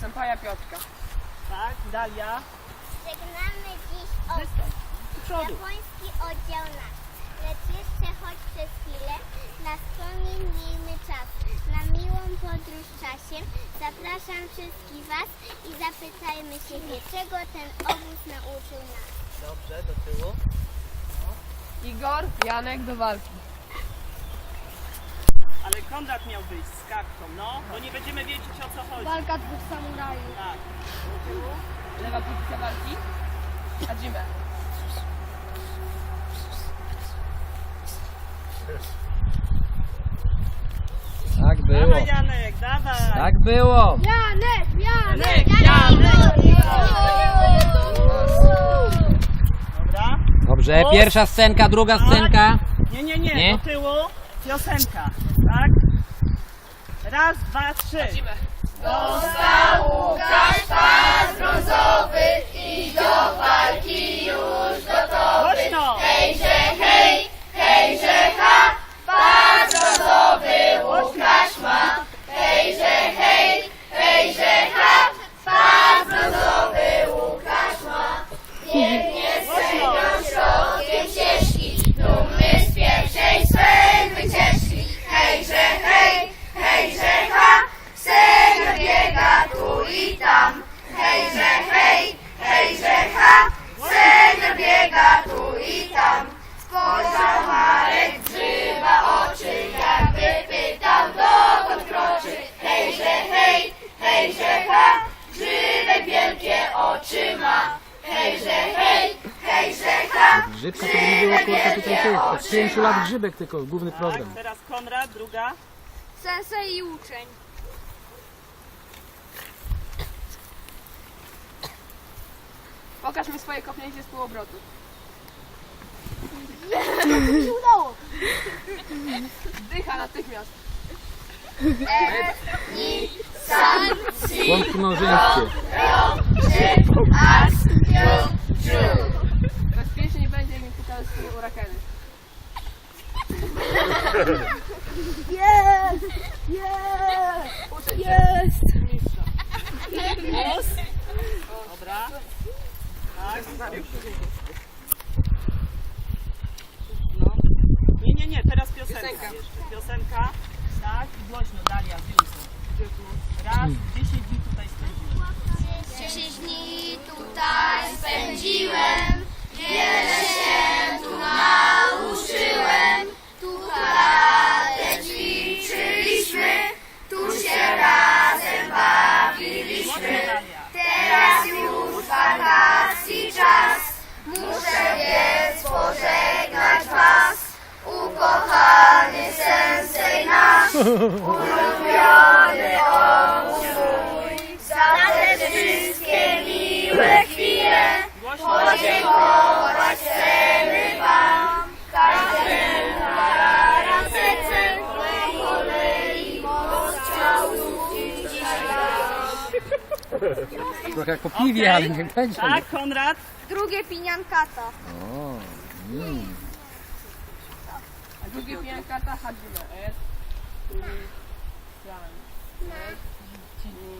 Senpaja Piotrka. Tak, Dalia. Żegnamy dziś od japoński oddział nasz. Lecz jeszcze choć przez chwilę na wspomnień miejmy czas. Na miłą podróż czasiem zapraszam wszystkich Was i zapytajmy siebie, czego ten obóz nauczył nas. Dobrze, do tyłu. Igor, Janek do walki. Ale Konrad miał wyjść z kartką, no, bo nie będziemy wiedzieć o co chodzi. Walka dwóch samurajów. Tak. Lewa pozycja walki. Hadzime. Tak było. Dawaj Janek, dawaj. Tak było. Janek, Janek, Janek. Dobra. Dobrze, pierwsza scenka, druga scenka. Nie, nie, nie, Nie? do tyłu. Piosenka, tak? Raz, dwa, trzy. Hadzime. Głośno. Grzybka to by nie było kurka tutaj tych. Od 5 lat grzybek tylko, główny program. Tak, teraz Konrad, druga. Sensei i uczeń. Pokaż mi swoje kopnięcie z półobrotu. Udało. Dycha natychmiast. Łączki małżeńskie. Bezpiecznie nie z. Jest! Jest! Jest! Głos. Dobra. Tak. No. Nie, nie, nie, teraz piosenka. Piosenka. Jeszcze. Piosenka. Tak, i głośno, Dalia, Wilson. Raz, 10 Ukochany sensei nasz, ulubiony obóz mój, za te wszystkie miłe chwile podziękować chcemy wam. Każdemu para sercem, po kolei dzisiaj. Trochę jak po piwie, ale nie będzie. Tak, Konrad. Drugie piniankata. O, mm. Drugie pijankata Hadzime. Et, ni, san. Et, ni,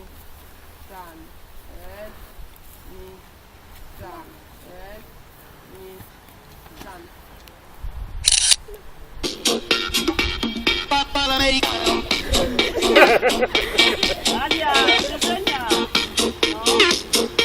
san. Et, ni, san. Et, ni, san. Dalia, życzenia. No.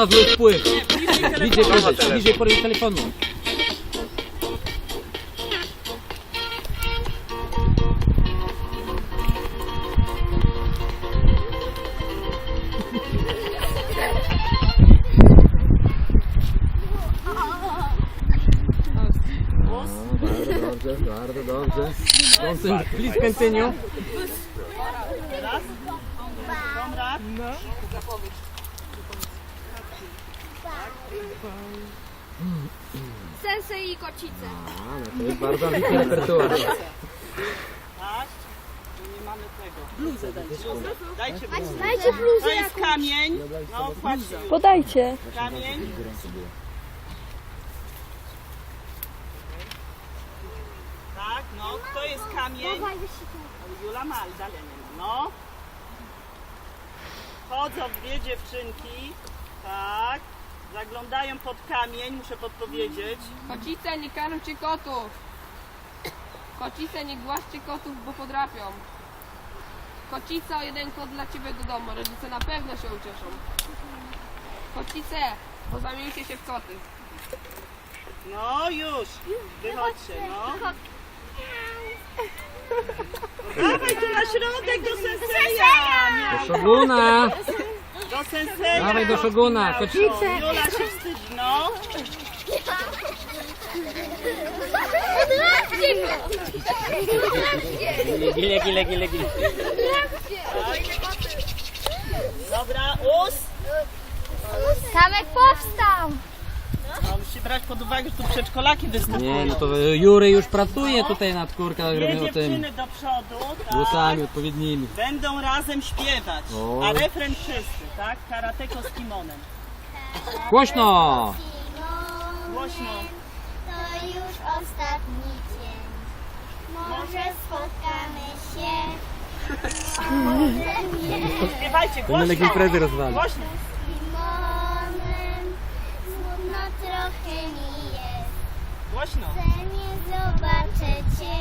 nazwał wpływ. Bliżej podejść, bliżej podejść telefonu. Dobrze, please continue. Sensei i kocice. A, no to jest bardzo ambitny repertuar. Tak. Nie mamy tego. Bluzę dajcie. Dajcie bluzę. Dajcie bluzę To jest kamień. No, patrzcie. Podajcie. Kamień. Tak, no, to jest kamień. Jula ma, ale dalej nie ma. No. Chodzą dwie dziewczynki. Tak. Zaglądają pod kamień, muszę podpowiedzieć. Kocice, nie karmcie kotów. Kocice, nie głaszcie kotów, bo podrapią. Kocica, jeden kot dla ciebie do domu. Rodzice na pewno się ucieszą. Kocice, pozamieńcie się w koty. No już. Wychodźcie, no. Dawaj tu na środek do senseja! Do szoguna! Do senseja! Dawaj do szoguna, No, kocice. Jula się wstydzi, no. Gile, gile, gile, gile. Dobra, us. Kamek powstał! Musicie brać pod uwagę, że tu przedszkolaki występują. Nie, no to Jury już pracuje tutaj nad kurka, Dwie żeby o tym dziewczyny do przodu, tak. głosami odpowiednimi. Będą razem śpiewać. O. A refren wszyscy, tak? Karateko z kimonem. Głośno! Głośno. To już ostatni dzień. Może spotkamy się. Może nie. Śpiewajcie głośno. rozwali. Głośno. Trochę mi jest. Głośno. Chcę nie zobaczę cię,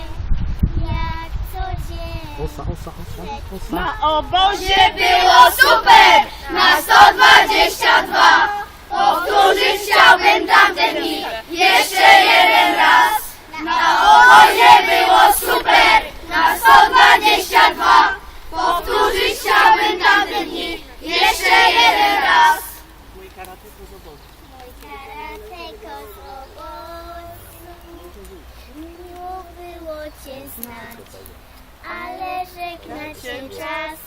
jak codziennie. Osa, osa, osa, osa. Na obozie Było super! Na 122! Powtórzyć chciałbym tamte dni jeszcze jeden raz. Na obozie było super! Na 122! Powtórzyć chciałbym tamte dni jeszcze jeden raz. Mój karateko z obozu. Karateko z obozu, miło było Cię znać, ale żegnać się czas.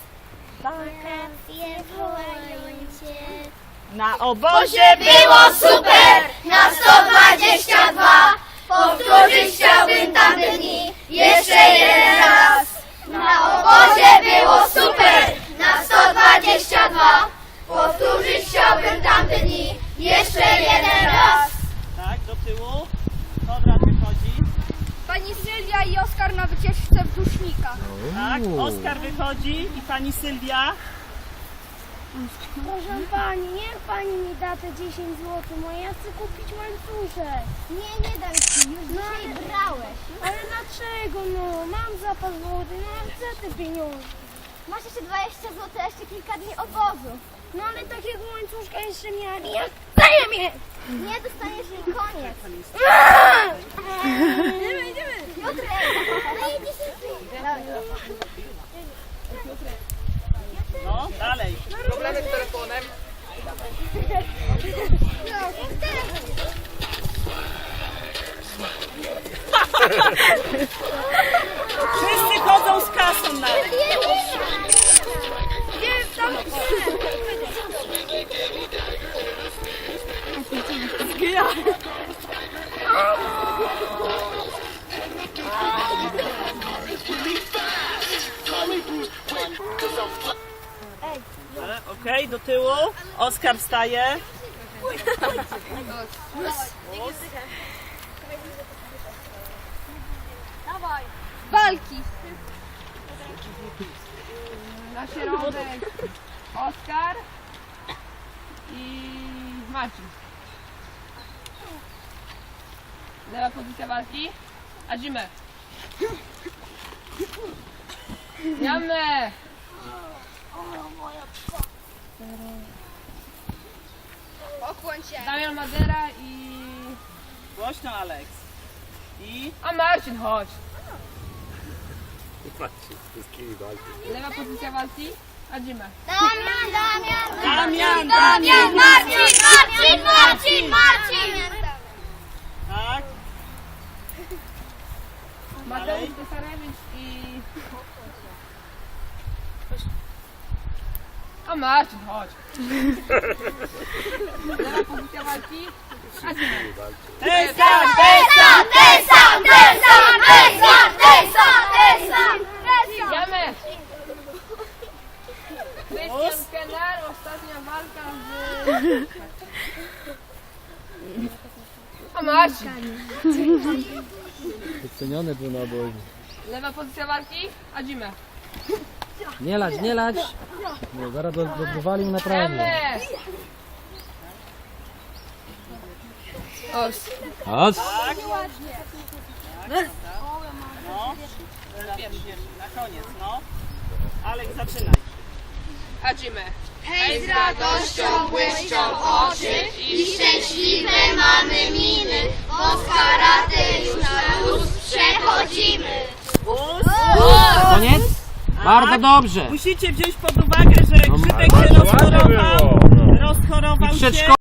Wakacje wołają Cię. Na obozie Było super! Na 122! Powtórzyć chciałbym tamte dni jeszcze jeden raz. Na obozie było super! Na 122! Powtórzyć chciałbym tamte dni jeszcze jeden raz. Tak, do tyłu. Konrad wychodzi. Pani Sylwia i Oskar na wycieczce w dusznikach. Tak, Oskar wychodzi i pani Sylwia. Proszę pani, niech pani mi da te 10 zł, bo ja chcę kupić łańcuszek. Nie, nie dam ci, już dzisiaj brałeś. Ale dlaczego no? Mam zapas wody, no ja chcę te pieniądze. Masz jeszcze 20 zł, jeszcze kilka dni obozu. No ale takiego łańcuszka jeszcze miałem i ja je mieć. Nie dostaniesz jej koniec. Oskar wstaje. Walki. Na środek Oskar i Marcin. Lewa pozycja walki. Adzimę. Jamę. Pokłoń się. Damian Madera i... Głośno, Alex. I A Marcin, chodź. Patrzcie, z kimi walczy. Lewa pozycja walki. Adzimę. Damian, Damian, Damian, Damian, Marcin, Marcin, Marcin, Marcin. Tak, Mateusz Tesarewicz i... A Marcin, chodź. Christian Kenner, ostatnia walka z... A masz! Wyceniony był na obozie. Lewa pozycja walki, a dzimę. Nie lać, nie lać. Bo zaraz do, do, dowalił na prawie. Jemy! Os. Chodź. No. Na koniec, no. Alek, zaczynaj. A dzimę. Hej, z radością błyszczą oczy i szczęśliwe mamy miny, bo z karate już na luz przechodzimy. Koniec? Bardzo dobrze. Musicie wziąć pod uwagę, że grzybek się Bardzo ładnie rozchorował, rozchorował I się.